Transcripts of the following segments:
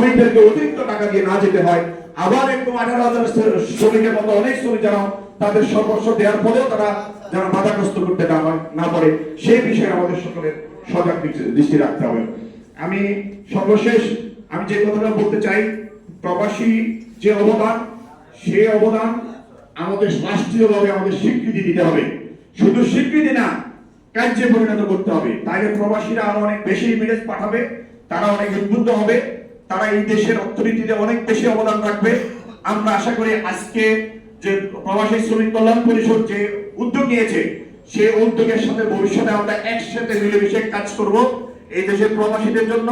শ্রমিকদেরকে অতিরিক্ত টাকা দিয়ে না যেতে হয়। আবার এরকম আঠারো হাজার শ্রমিকের মতো অনেক শ্রমিক যারা তাদের সর্বস্ব দেওয়ার ফলেও তারা যারা বাধাগ্রস্ত করতে না হয়, না পারে। সেই বিষয়ে আমাদের সকলের সজাগ দৃষ্টি- রাখতে হবে। আমি সর্বশেষ আমি যে কথাটা বলতে চাই, প্রবাসী যে অবদান, সেই অবদান আমাদের রাষ্ট্রীয়ভাবে আমাদের স্বীকৃতি দিতে হবে। শুধু স্বীকৃতি না, কার্যে পরিণত করতে হবে। তাইলে প্রবাসীরা আরও অনেক বেশি ইমিরেজ পাঠাবে, তারা অনেক উদ্বুদ্ধ হবে। তারা এই দেশের অর্থনীতিতে অনেক বেশি অবদান রাখবে। আমরা আশা করি আজকে যে প্রবাসী শ্রমিক কল্যাণ পরিষদ যে উদ্যোগ নিয়েছে, সেই উদ্যোগের সাথে ভবিষ্যতে আমরা একসাথে মিলেমিশে কাজ করব এই দেশের প্রবাসীদের জন্য,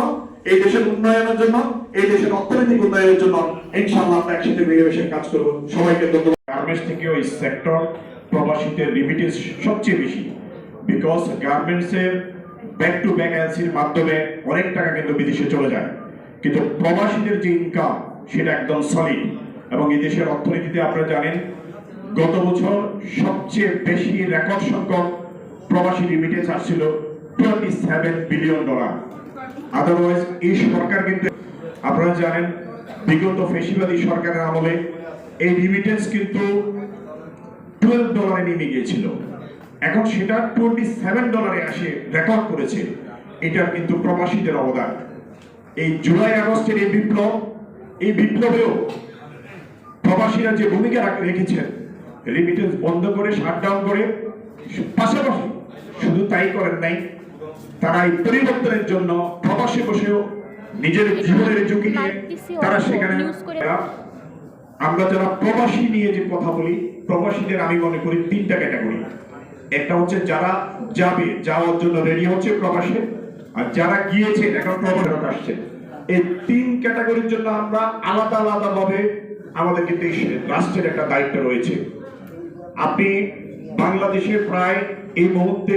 এই দেশের উন্নয়নের জন্য, এই দেশের অর্থনৈতিক উন্নয়নের জন্য। ইনশাআল্লাহ আমরা একসাথে মিলেমিশে কাজ করব। সবাইকে ধন্যবাদ। গার্মেন্টস থেকেও এই সেক্টর প্রবাসীদের রিমিটেন্স সবচেয়ে বেশি। বিকজ গার্মেন্টস এর ব্যাক টু ব্যাক এলসির মাধ্যমে অনেক টাকা কিন্তু বিদেশে চলে যায়। কিন্তু প্রবাসীদের যে ইনকাম সেটা একদম সলিড এবং এই দেশের অর্থনীতিতে আপনারা জানেন, গত বছর সবচেয়ে বেশি রেকর্ড সংখ্যক প্রবাসী রিমিটেন্স আসছিল twenty seven billion dollar otherwise এই সরকার কিন্তু, আপনারা জানেন, বিগত ফেসিবাদী সরকারের আমলে এই রিমিটেন্স কিন্তু টুয়েলভ ডলারে নেমে গিয়েছিল। এখন সেটা টোয়েন্টি সেভেন ডলারে আসে রেকর্ড করেছে। এটা কিন্তু প্রবাসীদের অবদান। এই জুলাই আগস্টের এই বিপ্লব এই বিপ্লবেও প্রবাসীরা যে ভূমিকা রেখেছেন রিমিটেন্স বন্ধ করে শাটডাউন করে পাশাপাশি শুধু তাই করেন নাই তারা এই পরিবর্তনের জন্য প্রবাসী বসেও নিজের জীবনের ঝুঁকি নিয়ে তারা সেখানে আমরা যারা প্রবাসী নিয়ে যে কথা বলি প্রবাসীদের আমি মনে করি তিনটা ক্যাটাগরি একটা হচ্ছে যারা যাবে যাওয়ার জন্য রেডি হচ্ছে প্রবাসে। আর যারা গিয়েছে, এখন প্রবাসে আসছে। এই তিন ক্যাটাগরির জন্য আমরা আলাদা আলাদা ভাবে আমাদের কিন্তু রাষ্ট্রের একটা দায়িত্ব রয়েছে। আপনি বাংলাদেশে প্রায় এই মুহূর্তে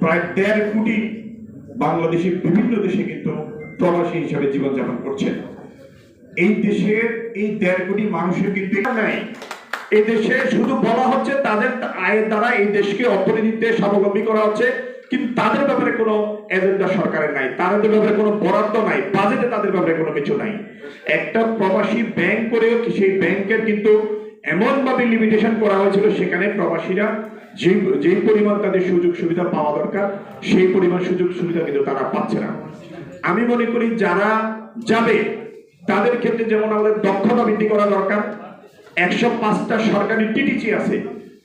প্রায় দেড় কোটি বাংলাদেশের বিভিন্ন দেশে কিন্তু প্রবাসী হিসাবে জীবনযাপন করছেন। এই দেশের এই দেড় কোটি মানুষের কিন্তু নাই। এই দেশে শুধু বলা হচ্ছে তাদের আয়ের দ্বারা এই দেশকে অর্থনীতিতে স্বাবলম্বী করা হচ্ছে। কিন্তু তাদের ব্যাপারে কোনো এজেন্ডা সরকারের নাই, তাদের ব্যাপারে কোনো বরাদ্দ নাই বাজেটে তাদের ব্যাপারে কোনো কিছু নাই। একটা প্রবাসী ব্যাংক করেও সেই ব্যাংকের কিন্তু এমন ভাবে লিমিটেশন করা হয়েছিল, সেখানে প্রবাসীরা যে যে পরিমাণ তাদের সুযোগ সুবিধা পাওয়া দরকার, সেই পরিমাণ সুযোগ সুবিধা কিন্তু তারা পাচ্ছে না। আমি মনে করি যারা যাবে, তাদের ক্ষেত্রে যেমন আমাদের দক্ষতা বৃদ্ধি করা দরকার, একশো পাঁচটা সরকারি টিটিসি আছে,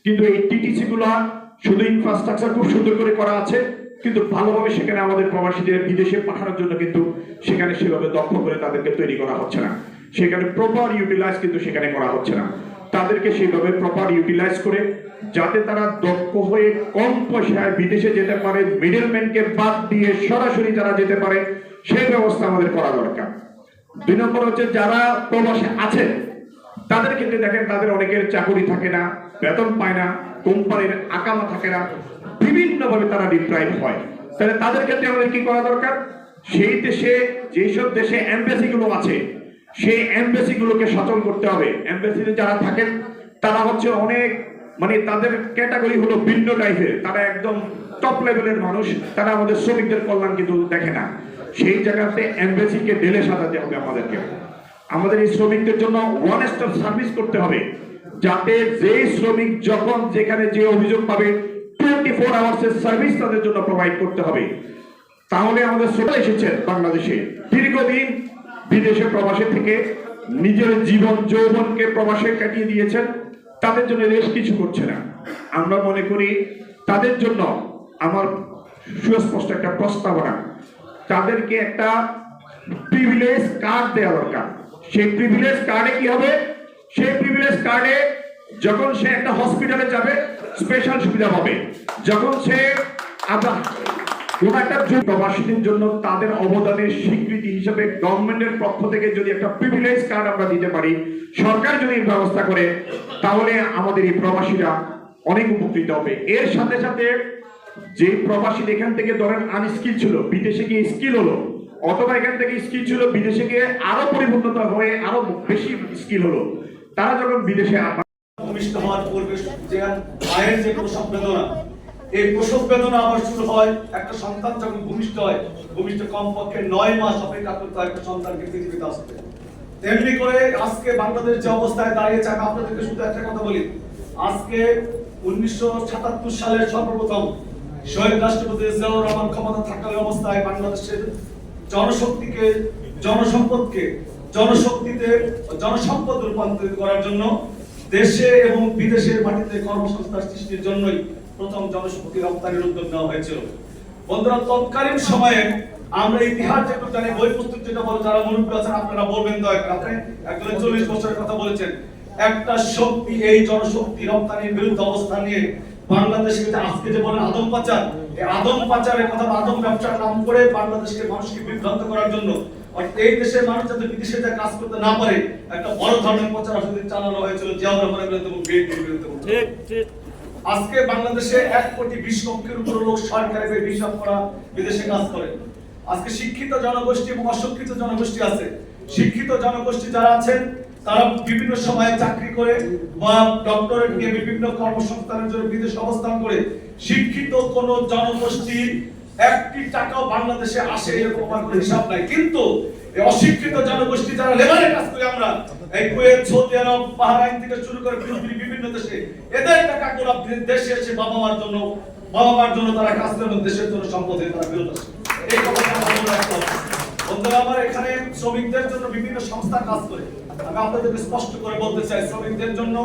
কিন্তু এই টিটিসি গুলা শুধু ইনফ্রাস্ট্রাকচার খুব সুন্দর করে করা আছে, কিন্তু ভালোভাবে সেখানে আমাদের প্রবাসীদের বিদেশে পাঠানোর জন্য কিন্তু সেখানে সেভাবে দক্ষ করে তাদেরকে তৈরি করা হচ্ছে না। সেখানে প্রপার ইউটিলাইজ কিন্তু সেখানে করা হচ্ছে না। তাদেরকে সেভাবে প্রপার ইউটিলাইজ করে, যাতে তারা দক্ষ হয়ে কম পয়সায় বিদেশে যেতে পারে মিডলম্যানকে বাদ দিয়ে সরাসরি যারা যেতে পারে, সেই ব্যবস্থা আমাদের করা দরকার। দুই নম্বর হচ্ছে যারা প্রবাসে আছেন তাদের ক্ষেত্রে দেখেন তাদের অনেকের চাকরি থাকে না বেতন পায় না, কোম্পানির আকামা থাকে না বিভিন্ন ভাবে তারা ডিপ্রাইভ হয়। তাহলে তাদের ক্ষেত্রে আমাদের কি করা দরকার? সেই দেশে, যেসব দেশে এমবেসি গুলো আছে, সেই এমবেসি গুলোকে সচল করতে হবে। এমবেসিতে যারা থাকেন, তারা হচ্ছে অনেক মানে তাদের ক্যাটাগরি হলো ভিন্ন টাইপের। তারা একদম টপ লেভেলের মানুষ, তারা আমাদের শ্রমিকদের কল্যাণ কিন্তু দেখে না। সেই জায়গাতে এমবেসিকে ঢেলে সাজাতে হবে আমাদেরকে। আমাদের এই শ্রমিকদের জন্য ওয়ান স্টপ সার্ভিস করতে হবে। যাতে যে শ্রমিক যখন যেখানে যে অভিযোগ পাবে টোয়েন্টি ফোর আওয়ার্সের সার্ভিস তাদের জন্য প্রোভাইড করতে হবে। তাহলে আমাদের শ্রোতা এসেছেন বাংলাদেশে। দীর্ঘদিন বিদেশে প্রবাসে থেকে নিজের জীবন, যৌবনকে প্রবাসে কাটিয়ে দিয়েছেন। তাদের জন্য দেশ কিছু করছে না। আমরা মনে করি তাদের জন্য আমার সুস্পষ্ট একটা প্রস্তাবনা। তাদেরকে একটা প্রিভিলেজ কার্ড দেওয়া দরকার। সেই প্রিভিলেজ কার্ডে কি হবে? সেই প্রিভিলেজ কার্ডে যখন সে একটা হসপিটালে যাবে স্পেশাল সুবিধা হবে যখন সে আবার কোন একটা প্রবাসীদের জন্য তাদের অবদানের স্বীকৃতি হিসেবে গভর্নমেন্টের পক্ষ থেকে যদি একটা প্রিভিলেজ কার্ড আমরা দিতে পারি, সরকার যদি ব্যবস্থা করে, তাহলে আমাদের এই প্রবাসীরা অনেক উপকৃত হবে। এর সাথে সাথে যে প্রবাসী এখান থেকে ধরেন আনস্কিল ছিল, বিদেশে গিয়ে স্কিল হলো, অথবা এখান থেকে স্কিল ছিল, বিদেশে গিয়ে আরও পরিপূর্ণতা হয়ে আরও বেশি স্কিল হলো তারা যখন বিদেশে ভূমিষ্ঠ হওয়ার পূর্বে যে মায়ের যে প্রসব বেদনা, এই প্রসব বেদনা আবার শুরু হয় একটা সন্তান যখন ভূমিষ্ঠ হয়, ভূমিষ্ঠ কমপক্ষে নয় মাস অপেক্ষা করতে হয় একটা সন্তানকে পৃথিবীতে আসতে। তেমনি করে আজকে বাংলাদেশ যে অবস্থায় দাঁড়িয়েছে আমি আপনাদেরকে শুধু একটা কথা বলি। আজকে উনিশশো সাতাত্তর সালের সর্বপ্রথম শহীদ রাষ্ট্রপতি জিয়াউর রহমান ক্ষমতা থাকার অবস্থায় বাংলাদেশের জনশক্তিকে, জনসম্পদকে জনশক্তিতে, জনসম্পদ রূপান্তরিত করার জন্য দেশে এবং বিদেশের মাটিতে কর্মসংস্থান সৃষ্টির জন্যই প্রথম জনশক্তি রপ্তানির উদ্যোগ নেওয়া হয়েছিল। বন্ধুরা, তৎকালীন সময়ে আমরা ইতিহাস যেটা জানি, বই পুস্তক যেটা বলে যারা মুরব্বী আছেন, আপনারা বলবেন দয়া করে। আপনি একজন চল্লিশ বছরের কথা বলেছেন। একটা শক্তি, এই জনশক্তি রপ্তানির বিরুদ্ধে অবস্থান নিয়ে বাংলাদেশকে আজকে যে বলেন আদম পাচার, এই আদম পাচারের কথা আদম ব্যবসার নাম করে বাংলাদেশকে মানুষকে বিভ্রান্ত করার জন্য অর্থাৎ এই দেশের মানুষ যাতে বিদেশে যা কাজ করতে না পারে একটা বড় ধরনের প্রচার আসলে চালানো হয়েছিল জিয়াউর রহমানের বিরুদ্ধে এবং বিএনপির বিরুদ্ধে আজকে বাংলাদেশে এক কোটি বিশ লক্ষের উপর লোক সরকারি হিসাব করা বিদেশে কাজ করে। আজকে শিক্ষিত জনগোষ্ঠী এবং অশিক্ষিত জনগোষ্ঠী আছে। শিক্ষিত জনগোষ্ঠী যারা আছেন তারা বিভিন্ন সময়ে চাকরি করে বা ডক্টরেট নিয়ে বিভিন্ন কর্মসংস্থানের জন্য বিদেশে অবস্থান করে। শিক্ষিত কোন জনগোষ্ঠীর একটি টাকাও বাংলাদেশে আসে এরকম আমার কোনো হিসাব নাই। কিন্তু অশিক্ষিত জনগোষ্ঠী যারা লেবারের কাজ করি আমরা, এই কুয়েত, সৌদি আরব, বাহরাইন থেকে শুরু করে পৃথিবীর বিভিন্ন দেশে, এদের টাকাগুলো দেশে এসে বাবা মার জন্য বাবা মার জন্য তারা কাজ দেশের জন্য সম্পদে তারা বিরত আসে। এই কথাটা আমার এখানে শ্রমিকদের জন্য বিভিন্ন সংস্থা কাজ করে। আমি আপনাদেরকে স্পষ্ট করে বলতে চাই, শ্রমিকদের জন্য,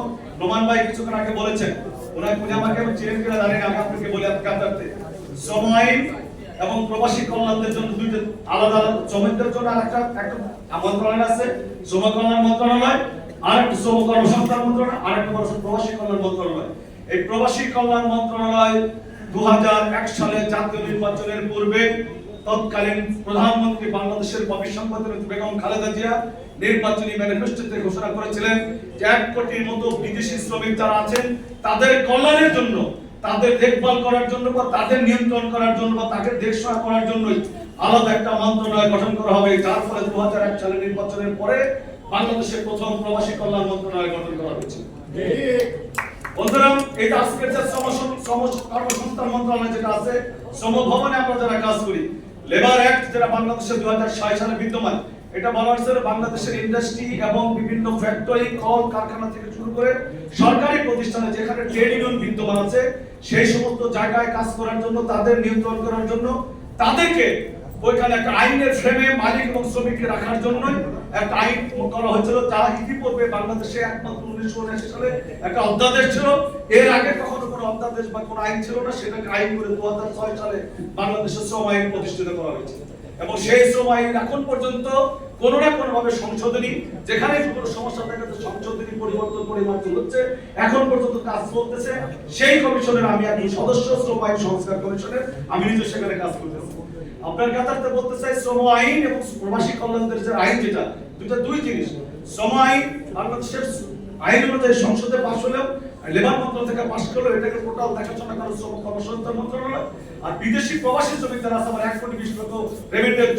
নোমান ভাই কিছুক্ষণ আগে বলেছেন, ওনার উনি আমাকে আমি চিনেন কিনা জানি না আমি আপনাকে বলি আপনাকে শ্রম আইন এবং প্রবাসী কল্যাণদের জন্য দুইটা আলাদা শ্রমিকদের জন্য আরেকটা একটা মন্ত্রণালয় আছে, শ্রম কল্যাণ মন্ত্রণালয় আর একটা শ্রম কর্মসংস্থান মন্ত্রণালয় আর একটা প্রবাসী কল্যাণ মন্ত্রণালয়। এই প্রবাসী কল্যাণ মন্ত্রণালয় দু সালে জাতীয় নির্বাচনের পূর্বে তৎকালীন প্রধানমন্ত্রী বাংলাদেশের ভবিষ্যৎ বেগম খালেদা জিয়া নির্বাচনী ম্যানিফেস্টোতে ঘোষণা করেছিলেন যে এক কোটির মতো বিদেশি শ্রমিক যারা আছেন, তাদের কল্যাণের জন্য তাদের দেখভাল করার জন্য বা তাদের নিয়ন্ত্রণ করার জন্য বা তাদের দেখশোয়া করার জন্যই আলাদা একটা মন্ত্রণালয় গঠন করা হবে, যার ফলে দু হাজার এক সালে নির্বাচনের পরে বাংলাদেশের প্রথম প্রবাসী কল্যাণ মন্ত্রণালয় গঠন করা হয়েছে। বন্ধুরা যে আজকের যে কর্মসংস্থান মন্ত্রণালয় যেটা আছে শ্রম আমরা যারা কাজ করি লেবার অ্যাক্ট যেটা বাংলাদেশে দু হাজার সালে বিদ্যমান এটা বলা হয়েছে বাংলাদেশের ইন্ডাস্ট্রি এবং বিভিন্ন ফ্যাক্টরি কল, কারখানা থেকে শুরু করে সরকারি প্রতিষ্ঠানে যেখানে ট্রেড ইউনিয়ন বিদ্যমান আছে, সেই সমস্ত জায়গায় কাজ করার জন্য, তাদের নিয়ন্ত্রণ করার জন্য, তাদেরকে ওইখানে একটা আইনের ফ্রেমে মালিক এবং শ্রমিককে রাখার জন্যই একটা আইন করা হয়েছিল ইতিপূর্বে বাংলাদেশে একমাত্র উনিশশো উনআশি সালে একটা অধ্যাদেশ ছিল। এর আগে কখনো কোনো অধ্যাদেশ বা কোনো আইন ছিল না, সেটাকে আইন করে দু হাজার ছয় সালে বাংলাদেশের শ্রম আইন প্রতিষ্ঠিত করা হয়েছে। এবং সেই আইন এখন পর্যন্ত কোনো না কোনো ভাবে সংশোধনী, যেখানে কোনো সমস্যা থাকে সংশোধনী পরিবর্তন পরিবর্তন হচ্ছে, এখন পর্যন্ত কাজ চলতেছে। সেই কমিশনের আমি একজন সদস্য, শ্রম আইন সংস্কার কমিশনের, আমি নিজে সেখানে কাজ করতেছি। আপনার কাতারতে বলতে চাই, শ্রম আইন এবং প্রবাসী কল্যাণদের যে আইন যেটা দুটো দুই জিনিস। শ্রম আইন বাংলাদেশের আইন অনুযায়ী সংসদে পাশ হলেও লেবার থেকে পাশ করলেও এটাকে টোটাল দেখাশোনা শ্রম কর্মসংস্থান মন্ত্রণালয়। আর বিদেশি প্রবাসী শ্রমিক যারা আছে, আমার এক কোটি বিশ লক্ষ রেমিটেন্স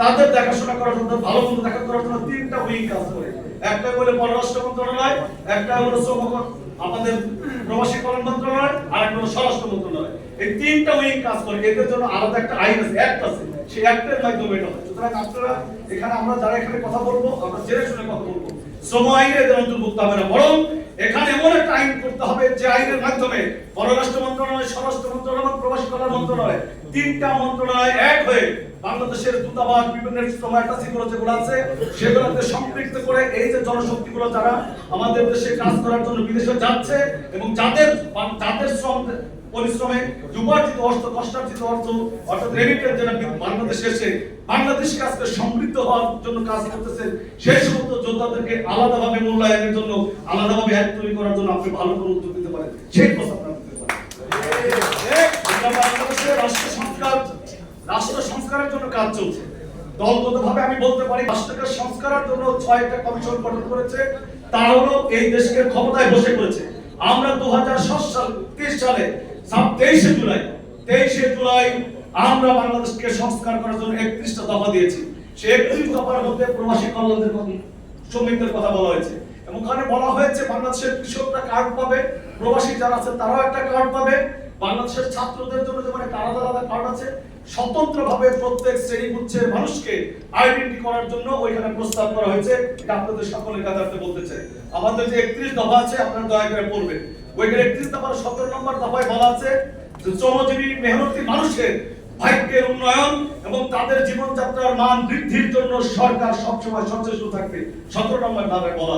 তাদের দেখাশোনা করার জন্য, ভালো মন্দ দেখা করার জন্য তিনটা উইং কাজ করে। একটা হলো পররাষ্ট্র মন্ত্রণালয় একটা হলো শ্রম আমাদের প্রবাসী কল্যাণ মন্ত্রণালয় আর একটা হলো স্বরাষ্ট্র মন্ত্রণালয়। এই তিনটা উইং কাজ করে, এদের জন্য আলাদা একটা আইন আছে অ্যাক্ট আছে। সেই অ্যাক্টের মাধ্যমে এটা হয় সুতরাং আপনারা এখানে আমরা যারা এখানে কথা বলব, আমরা জেনে শুনে কথা বলব। শ্রম আইনে এদের অন্তর্ভুক্ত হবে না, বরং এখানে এমন একটা আইন করতে হবে যে আইনের মাধ্যমে পররাষ্ট্র মন্ত্রণালয়, স্বরাষ্ট্র মন্ত্রণালয় এবং প্রবাসী কল্যাণ মন্ত্রণালয় তিনটা মন্ত্রণালয় এক হয়ে বাংলাদেশের দূতাবাস, বিভিন্ন সময়গুলো যেগুলো আছে সেগুলোতে সম্পৃক্ত করে এই যে জনশক্তিগুলো যারা আমাদের দেশে কাজ করার জন্য বিদেশে যাচ্ছে এবং যাদের যাদের শ্রম পরিশ্রমে উপার্জিত অর্থ, কষ্টার্জিত অর্থ, অর্থাৎ রেমিটেন্স যেটা বাংলাদেশে এসে বাংলাদেশকে আজকে সমৃদ্ধ হওয়ার জন্য কাজ করতেছে, সেই সমস্ত যোদ্ধাদেরকে আলাদাভাবে মূল্যায়নের জন্য, আলাদাভাবে অ্যাড তৈরি করার জন্য আপনি ভালো করে উদ্যোগ দিতে পারেন। সেই আপনারা দিতে পারেন। রাষ্ট্র সংস্কার, রাষ্ট্র সংস্কারের জন্য কাজ চলছে। দলগতভাবে আমি বলতে পারি, রাষ্ট্রকে সংস্কারের জন্য ছয়টা কমিশন গঠন করেছে, তারা এই দেশকে ক্ষমতায় বসে করেছে। আমরা দু হাজার সাল তেইশ সালে তেইশে জুলাই তেইশে জুলাই আমরা বাংলাদেশকে সংস্কার করার জন্য একত্রিশটা দফা দিয়েছি। সেই একত্রিশ দফার মধ্যে প্রবাসী কল্যাণের শ্রমিকদের কথা বলা হয়েছে। এবং ওখানে বলা হয়েছে, বাংলাদেশের কৃষকরা কার্ড পাবে, প্রবাসী যারা আছে তারাও একটা কার্ড পাবে। বাংলাদেশের ছাত্রদের জন্য যেমন একটা আলাদা আলাদা কার্ড আছে, স্বতন্ত্রভাবে প্রত্যেক শ্রেণীগুচ্ছের মানুষকে আইডেন্টি করার জন্য ওইখানে প্রস্তাব করা হয়েছে। এটা আপনাদের সকলের কাছে বলতে চাই। আমাদের যে একত্রিশ দফা আছে, আপনারা দয়া করে পড়বেন। ওইখানে একত্রিশ দফার সতেরো নম্বর দফায় বলা আছে যে শ্রমজীবী মেহনতি মানুষের ভাগ্যের উন্নয়ন এবং তাদের জীবনযাত্রার মান বৃদ্ধির জন্য সরকার সবসময় সচেষ্ট থাকবে। সতেরো নম্বর ধারায় বলা